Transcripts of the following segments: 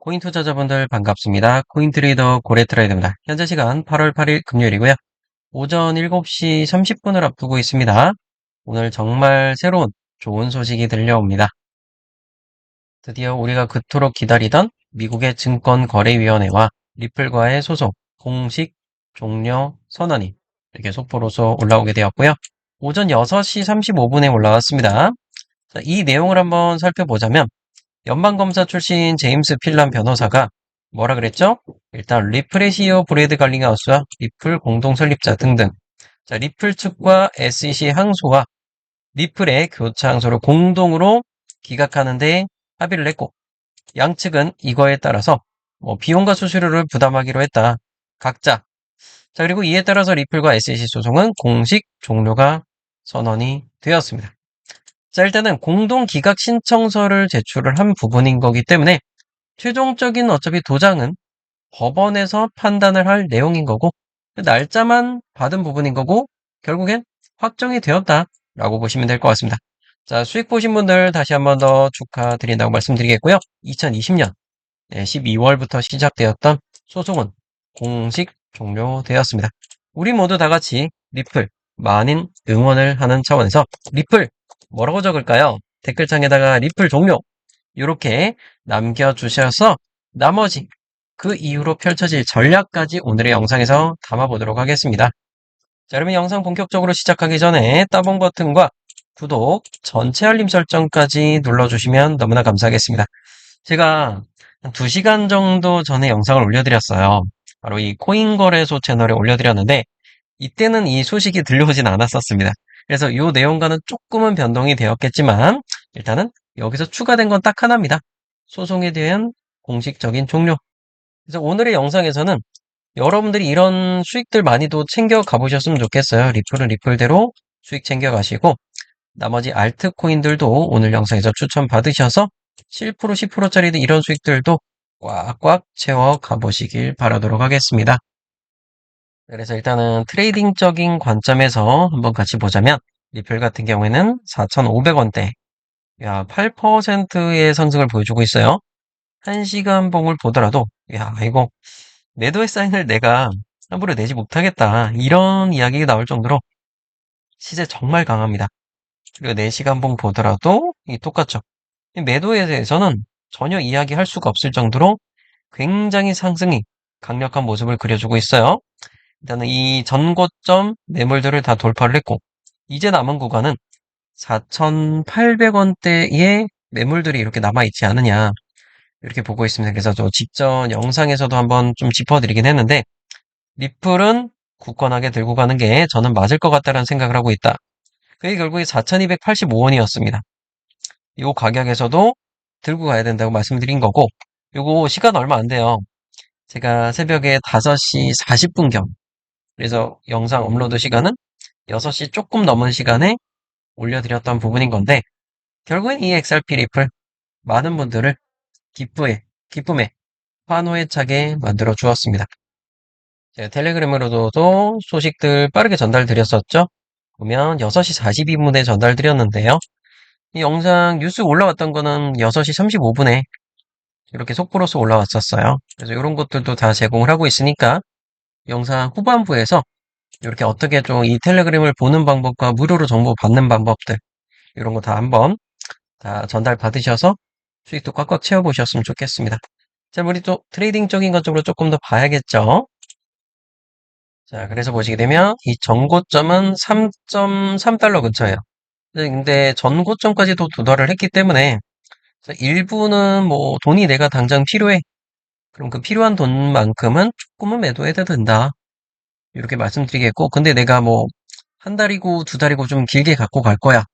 코인 투자자분들 반갑습니다. 코인 트레이더 고래 트레이더입니다. 현재 시간 8월 8일 금요일이고요. 오전 7시 30분을 앞두고 있습니다. 오늘 정말 새로운 좋은 소식이 들려옵니다. 드디어 우리가 그토록 기다리던 미국의 증권거래위원회와 리플과의 소송 공식 종료 선언이 이렇게 속보로서 올라오게 되었고요. 오전 6시 35분에 올라왔습니다. 자, 이 내용을 한번 살펴보자면 연방검사 출신 제임스 필란 변호사가 뭐라 그랬죠? 일단 CEO 브래드 갈링하우스와 리플 공동 설립자 등등 자, 리플 측과 SEC 항소와 리플의 교차 항소를 공동으로 기각하는데 합의를 했고 양측은 이거에 따라서 뭐 비용과 수수료를 부담하기로 했다. 각자. 자, 그리고 이에 따라서 리플과 SEC 소송은 공식 종료가 선언이 되었습니다. 자, 일단은 공동 기각 신청서를 제출을 한 부분인 거기 때문에 최종적인 어차피 도장은 법원에서 판단을 할 내용인 거고 날짜만 받은 부분인 거고 결국엔 확정이 되었다라고 보시면 될 것 같습니다. 자, 수익 보신 분들 다시 한 번 더 축하드린다고 말씀드리겠고요. 2020년 12월부터 시작되었던 소송은 공식 종료되었습니다. 우리 모두 다 같이 리플 많은 응원을 하는 차원에서 리플 뭐라고 적을까요? 댓글창에다가 리플 종료 이렇게 남겨주셔서 나머지 그 이후로 펼쳐질 전략까지 오늘의 영상에서 담아보도록 하겠습니다. 자, 여러분 영상 본격적으로 시작하기 전에 따봉 버튼과 구독, 전체 알림 설정까지 눌러주시면 너무나 감사하겠습니다. 제가 한 2시간 정도 전에 영상을 올려드렸어요. 바로 이 코인거래소 채널에 올려드렸는데 이때는 이 소식이 들려오진 않았었습니다. 그래서 이 내용과는 조금은 변동이 되었겠지만 일단은 여기서 추가된 건 딱 하나입니다. 소송에 대한 공식적인 종료. 그래서 오늘의 영상에서는 여러분들이 이런 수익들 많이도 챙겨 가 보셨으면 좋겠어요. 리플은 리플대로 수익 챙겨 가시고 나머지 알트코인들도 오늘 영상에서 추천 받으셔서 7% 10%짜리 이런 수익들도 꽉꽉 채워 가보시길 바라도록 하겠습니다. 그래서 일단은 트레이딩적인 관점에서 한번 같이 보자면 리플 같은 경우에는 4,500원대 야 8%의 상승을 보여주고 있어요. 1시간 봉을 보더라도 야 이거 매도의 사인을 내가 함부로 내지 못하겠다 이런 이야기가 나올 정도로 시세 정말 강합니다. 그리고 4시간 봉 보더라도 이 똑같죠. 매도에 대해서는 전혀 이야기할 수가 없을 정도로 굉장히 상승이 강력한 모습을 그려주고 있어요. 일단은 이 전고점 매물들을 다 돌파를 했고 이제 남은 구간은 4,800원대의 매물들이 이렇게 남아있지 않느냐 이렇게 보고 있습니다. 그래서 저 직전 영상에서도 한번 좀 짚어드리긴 했는데 리플은 굳건하게 들고 가는 게 저는 맞을 것 같다는 생각을 하고 있다. 그게 결국에 4,285원이었습니다. 이 가격에서도 들고 가야 된다고 말씀드린 거고 요거 시간 얼마 안 돼요. 제가 새벽에 5시 40분경 그래서 영상 업로드 시간은 6시 조금 넘은 시간에 올려드렸던 부분인 건데 결국엔 이 XRP 리플 많은 분들을 기쁘에, 기쁨에 환호에 차게 만들어 주었습니다. 제가 텔레그램으로도 소식들 빠르게 전달드렸었죠. 보면 6시 42분에 전달드렸는데요. 이 영상 뉴스 올라왔던 거는 6시 35분에 이렇게 속보로서 올라왔었어요. 그래서 이런 것들도 다 제공을 하고 있으니까 영상 후반부에서 이렇게 어떻게 좀 이 텔레그램을 보는 방법과 무료로 정보 받는 방법들 이런 거 다 한번 다 전달 받으셔서 수익도 꽉꽉 채워보셨으면 좋겠습니다. 자, 우리 또 트레이딩적인 것 쪽으로 조금 더 봐야겠죠. 자, 그래서 보시게 되면 이 전고점은 3.3달러 근처예요. 근데 전고점까지도 도달을 했기 때문에 일부는 뭐 돈이 내가 당장 필요해. 그럼 그 필요한 돈만큼은 조금은 매도해도 된다. 이렇게 말씀드리겠고, 근데 내가 뭐, 한 달이고 두 달이고 좀 길게 갖고 갈 거야.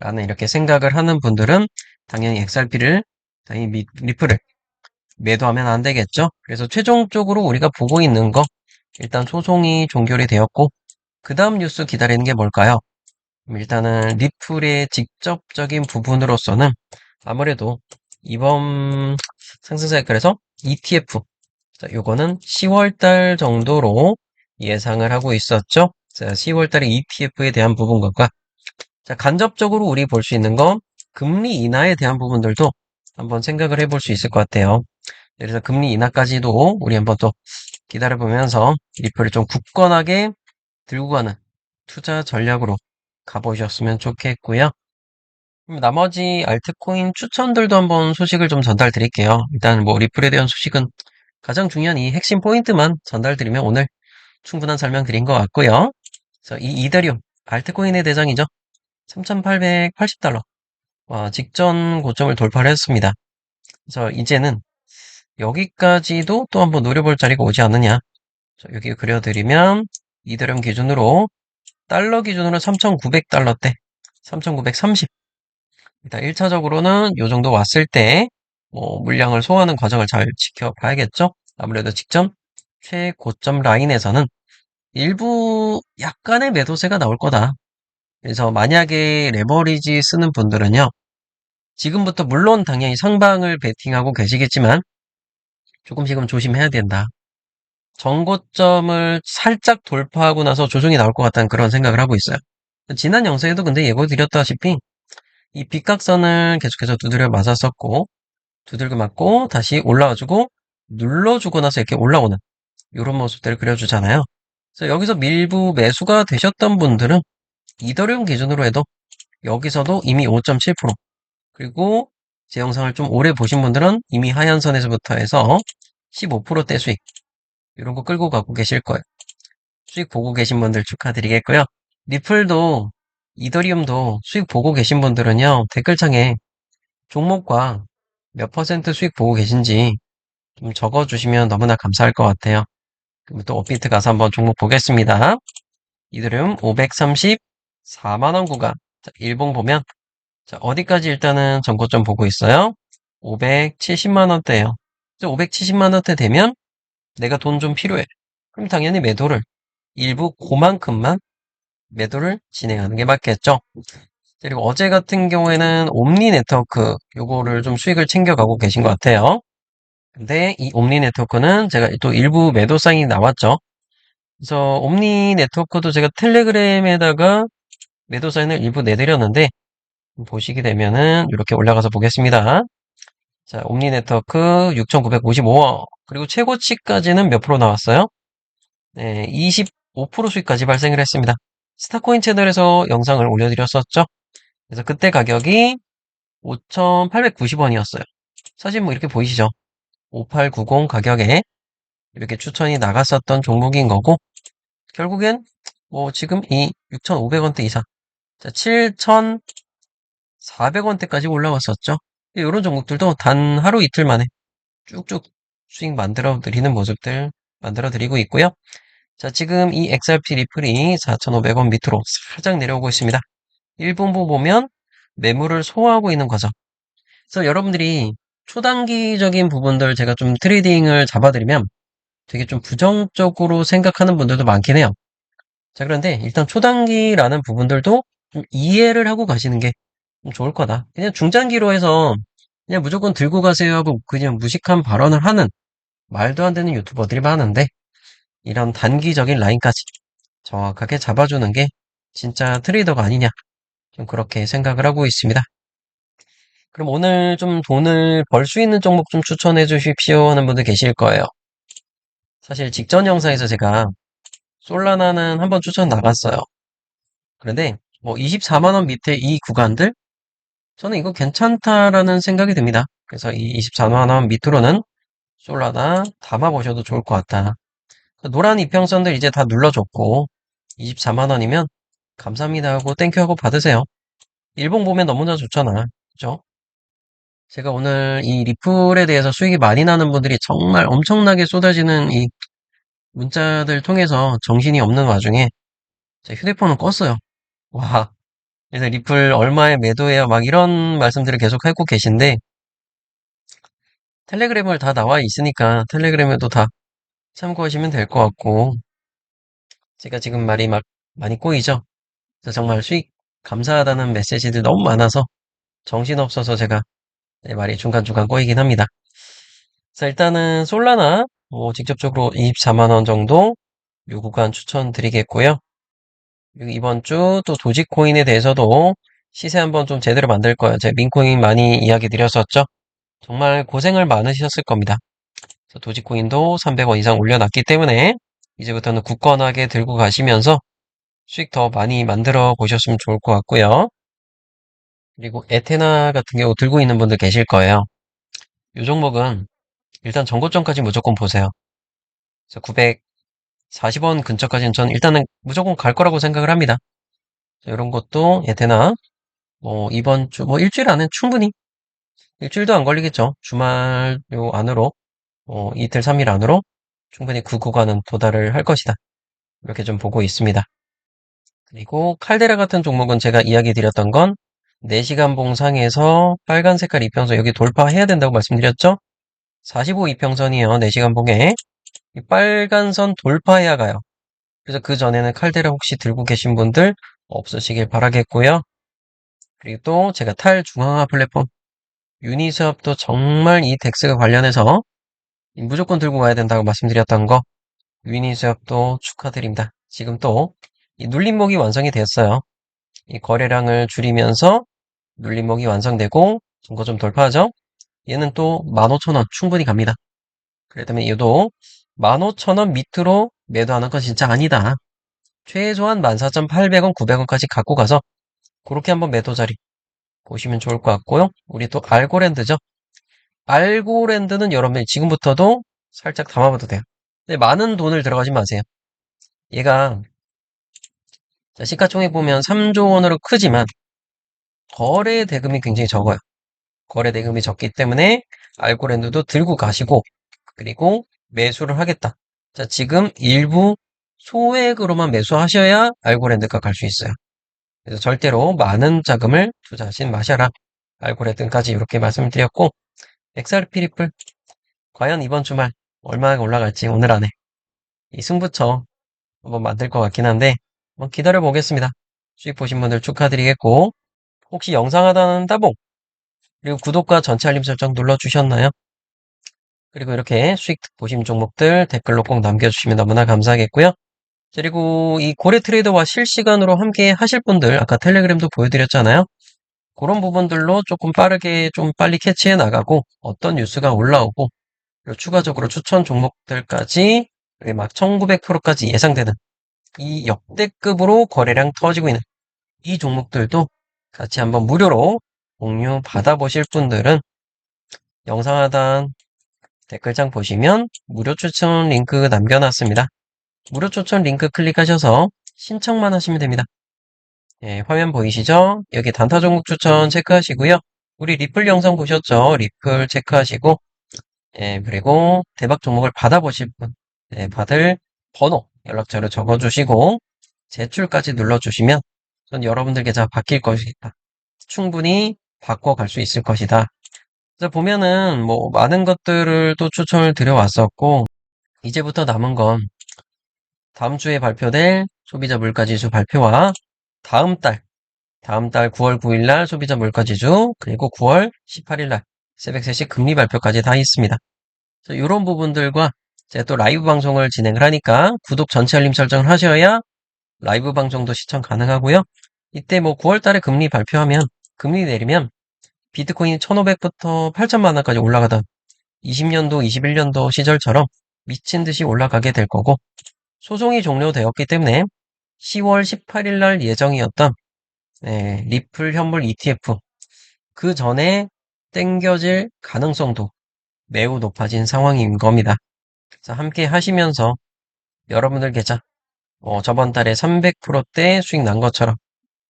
라는 이렇게 생각을 하는 분들은 당연히 XRP를, 당연히 리플을 매도하면 안 되겠죠. 그래서 최종적으로 우리가 보고 있는 거, 일단 소송이 종결이 되었고, 그 다음 뉴스 기다리는 게 뭘까요? 일단은 리플의 직접적인 부분으로서는 아무래도 이번 상승 사이클에서 ETF, 자, 요거는 10월달 정도로 예상을 하고 있었죠. 자, 10월달에 ETF에 대한 부분과 자, 간접적으로 우리 볼 수 있는 건 금리 인하에 대한 부분들도 한번 생각을 해볼 수 있을 것 같아요. 그래서 금리 인하까지도 우리 한번 또 기다려보면서 리플을 좀 굳건하게 들고 가는 투자 전략으로 가보셨으면 좋겠고요. 나머지 알트코인 추천들도 한번 소식을 좀 전달 드릴게요. 일단 뭐 리플에 대한 소식은 가장 중요한 이 핵심 포인트만 전달 드리면 오늘 충분한 설명 드린 것 같고요. 그래서 이 이더리움 알트코인의 대장이죠. 3,880달러. 와, 직전 고점을 돌파를 했습니다. 그래서 이제는 여기까지도 또 한번 노려볼 자리가 오지 않느냐. 자, 여기 그려드리면 이더리움 기준으로 달러 기준으로 3,900달러대, 3,930. 일단 1차적으로는 이 정도 왔을 때, 뭐, 물량을 소화하는 과정을 잘 지켜봐야겠죠? 아무래도 직전 최고점 라인에서는 일부 약간의 매도세가 나올 거다. 그래서 만약에 레버리지 쓰는 분들은요, 지금부터 물론 당연히 상방을 베팅하고 계시겠지만, 조금씩은 조심해야 된다. 전고점을 살짝 돌파하고 나서 조정이 나올 것 같다는 그런 생각을 하고 있어요. 지난 영상에도 근데 예고 드렸다시피 이 빗각선을 계속해서 두드려 맞았었고 두들겨 맞고 다시 올라와주고 눌러주고 나서 이렇게 올라오는 이런 모습들을 그려주잖아요. 그래서 여기서 밀부 매수가 되셨던 분들은 이더리움 기준으로 해도 여기서도 이미 5.7% 그리고 제 영상을 좀 오래 보신 분들은 이미 하얀 선에서부터 해서 15%대 수익 이런 거 끌고 가고 계실 거예요. 수익 보고 계신 분들 축하드리겠고요. 리플도 이더리움도 수익 보고 계신 분들은요 댓글창에 종목과 몇 퍼센트 수익 보고 계신지 좀 적어주시면 너무나 감사할 것 같아요. 그럼 또 업비트 가서 한번 종목 보겠습니다. 이더리움 534만원 구간 자, 일봉 보면 자, 어디까지 일단은 전고점 보고 있어요? 570만원대요. 570만원대 되면 내가 돈 좀 필요해. 그럼 당연히 매도를 일부 그만큼만 매도를 진행하는 게 맞겠죠. 그리고 어제 같은 경우에는 옴니 네트워크 요거를 좀 수익을 챙겨가고 계신 것 같아요. 근데 이 옴니 네트워크는 제가 또 일부 매도 사인이 나왔죠. 그래서 옴니 네트워크도 제가 텔레그램에다가 매도 사인을 일부 내드렸는데 보시게 되면은 이렇게 올라가서 보겠습니다. 자, 옴니 네트워크 6,955원. 그리고 최고치까지는 몇 프로 나왔어요? 네, 25% 수익까지 발생을 했습니다. 스타코인 채널에서 영상을 올려드렸었죠? 그래서 그때 가격이 5,890원이었어요. 사실 뭐 이렇게 보이시죠? 5890 가격에 이렇게 추천이 나갔었던 종목인 거고, 결국엔 뭐 지금 이 6,500원대 이상, 자, 7,400원대까지 올라왔었죠? 이런 종목들도 단 하루 이틀 만에 쭉쭉 수익 만들어 드리는 모습들 만들어 드리고 있고요. 자, 지금 이 XRP 리플이 4,500원 밑으로 살짝 내려오고 있습니다. 1분부 보면 매물을 소화하고 있는 거죠. 그래서 여러분들이 초단기적인 부분들 제가 좀 트레이딩을 잡아드리면 되게 좀 부정적으로 생각하는 분들도 많긴 해요. 자, 그런데 일단 초단기라는 부분들도 좀 이해를 하고 가시는 게 좋을 거다. 그냥 중장기로 해서 그냥 무조건 들고 가세요 하고 그냥 무식한 발언을 하는 말도 안 되는 유튜버들이 많은데 이런 단기적인 라인까지 정확하게 잡아주는 게 진짜 트레이더가 아니냐 좀 그렇게 생각을 하고 있습니다. 그럼 오늘 좀 돈을 벌 수 있는 종목 좀 추천해 주십시오 하는 분들 계실 거예요. 사실 직전 영상에서 제가 솔라나는 한번 추천 나갔어요. 그런데 뭐 24만원 밑에 이 구간들 저는 이거 괜찮다라는 생각이 듭니다. 그래서 이 24만원 밑으로는 솔라나 담아보셔도 좋을 것 같다. 노란 이평선들 이제 다 눌러줬고 24만원이면 감사합니다 하고 땡큐 하고 받으세요. 일봉 보면 너무나 좋잖아. 그죠? 제가 오늘 이 리플에 대해서 수익이 많이 나는 분들이 정말 엄청나게 쏟아지는 이 문자들 통해서 정신이 없는 와중에 제 휴대폰을 껐어요. 와. 그래서 리플 얼마에 매도해요? 막 이런 말씀들을 계속 하고 계신데 텔레그램을 다 나와 있으니까 텔레그램에도 다 참고하시면 될 것 같고 제가 지금 말이 막 많이 꼬이죠? 그래서 정말 수익 감사하다는 메시지들 너무 많아서 정신없어서 제가 네, 말이 중간중간 꼬이긴 합니다. 자, 일단은 솔라나 뭐 직접적으로 24만원 정도 요 구간 추천드리겠고요. 이번 주 또 도지코인에 대해서도 시세 한번 좀 제대로 만들 거예요. 제가 민코인 많이 이야기 드렸었죠? 정말 고생을 많으셨을 겁니다. 도지코인도 300원 이상 올려놨기 때문에 이제부터는 굳건하게 들고 가시면서 수익 더 많이 만들어 보셨으면 좋을 것 같고요. 그리고 에테나 같은 경우 들고 있는 분들 계실 거예요. 이 종목은 일단 전고점까지 무조건 보세요. 그래서 940원 근처까지는 전 일단은 무조건 갈 거라고 생각을 합니다. 이런 것도 에테나 뭐 이번 주 뭐 일주일 안에 충분히 일주일도 안 걸리겠죠. 주말 요 안으로 어, 이틀 3일 안으로 충분히 그 구간은 도달을 할 것이다. 이렇게 좀 보고 있습니다. 그리고 칼데라 같은 종목은 제가 이야기 드렸던 건 4시간 봉상에서 빨간 색깔 이평선 여기 돌파해야 된다고 말씀드렸죠? 45 이평선이요. 4시간 봉에 이 빨간 선 돌파해야 가요. 그래서 그 전에는 칼데라 혹시 들고 계신 분들 없으시길 바라겠고요. 그리고 또 제가 탈 중앙화 플랫폼 유니스업도 정말 이 덱스가 관련해서 무조건 들고 가야 된다고 말씀드렸던 거 유니스업도 축하드립니다. 지금 또 이 눌림목이 완성이 됐어요. 이 거래량을 줄이면서 눌림목이 완성되고 증거 좀 돌파하죠? 얘는 또 15,000원 충분히 갑니다. 때문에 얘도 15,000원 밑으로 매도하는 건 진짜 아니다. 최소한 14,800원, 900원까지 갖고 가서 그렇게 한번 매도 자리 보시면 좋을 것 같고요. 우리 또 알고랜드죠. 알고랜드는 여러분들 지금부터도 살짝 담아봐도 돼요. 근데 많은 돈을 들어가지 마세요. 얘가 자, 시가총액 보면 3조 원으로 크지만 거래 대금이 굉장히 적어요. 거래 대금이 적기 때문에 알고랜드도 들고 가시고 그리고 매수를 하겠다. 자, 지금 일부 소액으로만 매수하셔야 알고랜드가 갈 수 있어요. 그래서 절대로 많은 자금을 투자하신 마셔라. 알고랜드까지 이렇게 말씀드렸고 XRP 리플 과연 이번 주말 얼마나 올라갈지 오늘 안에 이 승부처 한번 만들 것 같긴 한데 한번 기다려 보겠습니다. 수익 보신 분들 축하드리겠고 혹시 영상 하단은 따봉 그리고 구독과 전체 알림 설정 눌러주셨나요? 그리고 이렇게 수익 보신 종목들 댓글로 꼭 남겨주시면 너무나 감사하겠고요. 그리고 이 고래 트레이더와 실시간으로 함께 하실 분들 아까 텔레그램도 보여드렸잖아요. 그런 부분들로 조금 빠르게 좀 빨리 캐치해 나가고 어떤 뉴스가 올라오고 그리고 추가적으로 추천 종목들까지 막 1900%까지 예상되는 이 역대급으로 거래량 터지고 있는 이 종목들도 같이 한번 무료로 공유 받아보실 분들은 영상 하단 댓글창 보시면 무료 추천 링크 남겨놨습니다. 무료 추천 링크 클릭하셔서 신청만 하시면 됩니다. 예, 화면 보이시죠? 여기 단타 종목 추천 체크하시고요. 우리 리플 영상 보셨죠? 리플 체크하시고 예, 그리고 대박 종목을 받아보실 분 예, 받을 번호 연락처를 적어주시고 제출까지 눌러주시면 전 여러분들 계좌 바뀔 것이다. 충분히 바꿔갈 수 있을 것이다. 그래서 보면은 뭐 많은 것들을 또 추천을 드려왔었고 이제부터 남은 건 다음 주에 발표될 소비자 물가지수 발표와 다음 달 다음 달 9월 9일 날 소비자 물가지수 그리고 9월 18일 날 새벽 3시 금리 발표까지 다 있습니다. 이런 부분들과 제가 또 라이브 방송을 진행을 하니까 구독 전체 알림 설정을 하셔야 라이브 방송도 시청 가능하고요. 이때 뭐 9월 달에 금리 발표하면 금리 내리면 비트코인이 1,500부터 8천만 원까지 올라가던 20년도, 21년도 시절처럼 미친 듯이 올라가게 될 거고 소송이 종료되었기 때문에 10월 18일 날 예정이었던 네, 리플 현물 ETF 그 전에 땡겨질 가능성도 매우 높아진 상황인 겁니다. 자, 함께 하시면서 여러분들 계좌 어, 저번 달에 300%대 수익 난 것처럼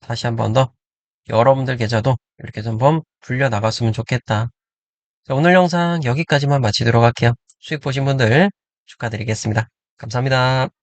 다시 한 번 더 여러분들 계좌도 이렇게 한번 불려 나갔으면 좋겠다. 자, 오늘 영상 여기까지만 마치도록 할게요. 수익 보신 분들 축하드리겠습니다. 감사합니다.